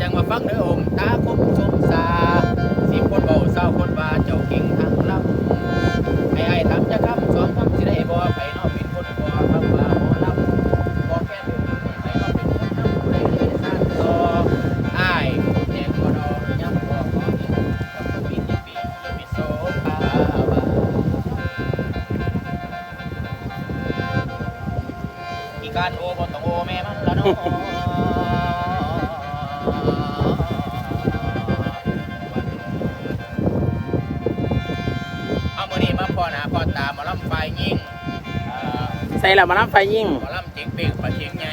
จังมาฟังเด้อองค์ตาคมสมสาสิบคนเบาเศร้าคนว่าเจ้าเก่งทางลำให้ไอ้ทำจะคำสองคำสิได้บ่ไปนอกเป็นคนบ่คำว่าหมอลำบ่แค่เรื่อนไปนอกเป็นคนทำผู้ใดได้สางต่ออ้ายแดงบ่ดอกย้ำบ่ขอกินกับคนมีที่ปีที่มีโสภาวาอีการโอบ่ต้องโอแม่มันละเนาะ หมอลำไฟยิ่งเอ่อใส่แล้วมาน้ำไฟยิ่ง หมอลำเจ๋งเป่งปลาเชียงใหญ่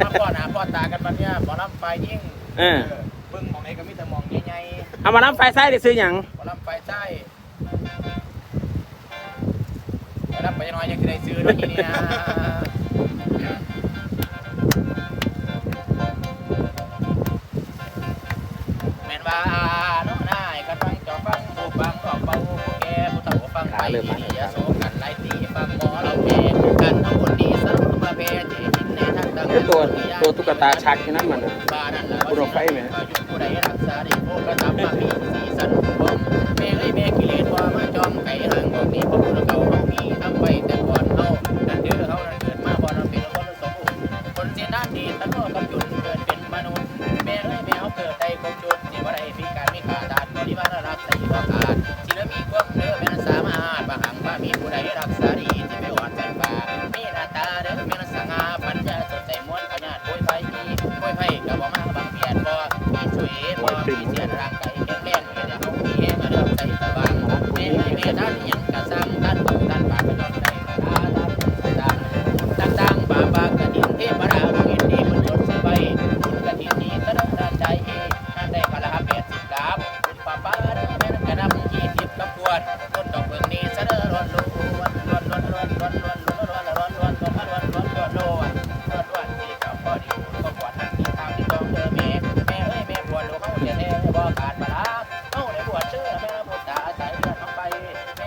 มาพ่อหนาพ่อตากันปัญญาหมอลำไฟยิ่งเออ เบิ่งหมองไหนก็มีแต่หมองใหญ่เอามาน้ำไฟใส่ได้ซื้อหยังๆหมอลำไฟใต้หมอลำไปยังน้อยยังจะได้ซื้อด้วยทีนี้นะาฟังไปนี่อย่าโศกกันไล่ตีฟังหมอเราเพกันเอาคนดีสรุปมาเพเจกินในทางต่างคือตัวตัวตุ๊กตาชักที่นั่นมันนะบ้านนั่นแหละผู้รไฟไหมผู้ใดรักษาได้โภกทรัพย์มามีสีสันบ่มแม่เอ้ยแม่กิเลสว่ามาจอมไก่ห่างบอกนี้พระพุทธเก่าเฮามีทำไว้แต่ก่อนเฮานั่นเด้อเฮานั่นเกิดมาบ่นั้นเป็นคนสมบูรณ์คนเสียด้านดีทันโลกับจุนเกิดเป็นมนุษย์แม่เอ้ยแม่เฮาเกิดได้ครบจุดสิบ่ได้มีการมีขาดาดบริวารรักใส่บ่ขาด มีผู้ใด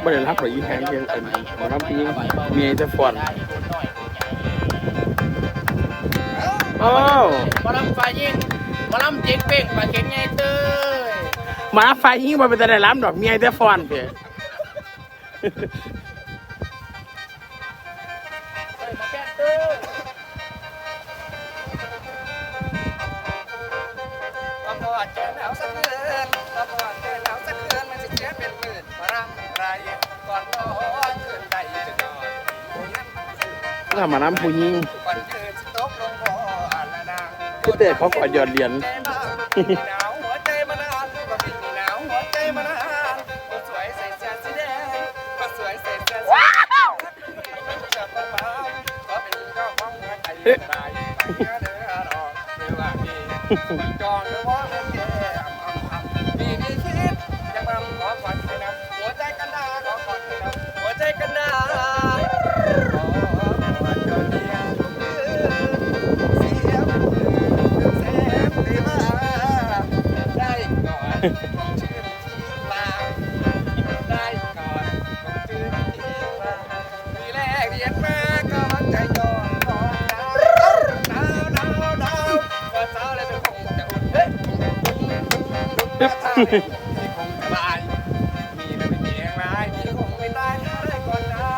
บ่ได้รับหรอกอีแหงเพียงเป็นหมอลำผู้หญิงเมียจะฟอนโอ้หมอลำไฟยิงหมอลำเจ๊กเป่งปลาเข็งใหญ่เต้ยหมาไฟยิ่งบ่เป็นแต่ได้ล้ำดอกเมียจะฟอนเพีย ถ้ามาน้ำผู้ยิงคือเต่เขากอนยอดเหรียญเฮ้ ก็ตายที่คงจะบายมีแต่ไม่มีแรงร้ายมีคงไม่ตายถ้าได้ก่อนนะ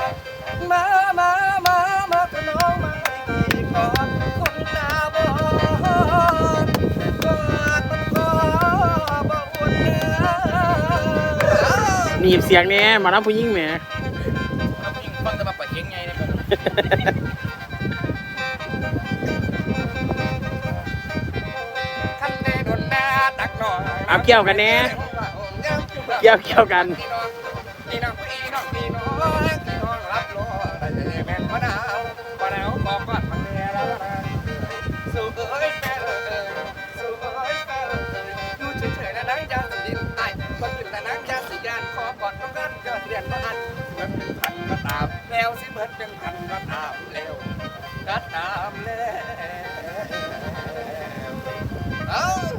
มามามามาก็น้องมาให้ดีก่อนคนตาบอดกอดมันขอบ่อุ่นเนื้อหนีบเสียงแหน่หมาน้ำผู้หญิงแหมเอาผู้หญิงฟังแต่มาปะเชียงไงเนี่ย เอาเกี่ยวกันแน่เกี่ยวเกี่ยวกันแล้วสิเหมือนเป็นพันก็ตามแล้วก็ตามแล้วเอ้า